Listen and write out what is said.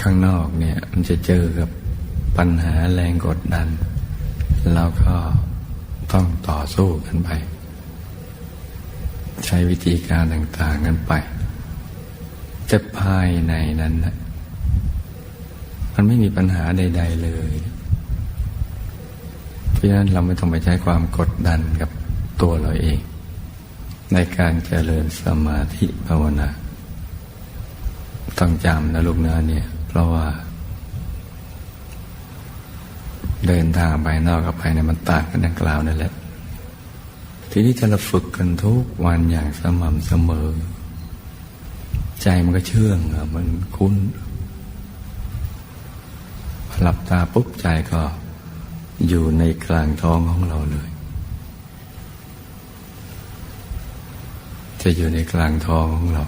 ข้างนอกเนี่ยมันจะเจอกับปัญหาแรงกดดัน แล้วก็ต้องต่อสู้กันไป ใช้วิธีการต่างๆกันไป แต่ภายในนั้นนะมันไม่มีปัญหาใด ๆ เลย เพราะฉะนั้นเราไม่ต้องไปใช้ความกดดันกับตัวเราเอง ในการเจริญสมาธิภาวนาต้องจำนะลูกนะเนี่ย เพราะว่า เดินทางไปนอกกับภายในมันต่างกันดังกล่าวนั่นแหละ ทีนี้ถ้าเราฝึกกันทุกวันอย่างสม่ำเสมอ ใจมันก็เชื่องมันคุ้นหลับตาปุ๊บใจก็อยู่ในกลางท้องของเราเลย จะอยู่ในกลางท้องของเรา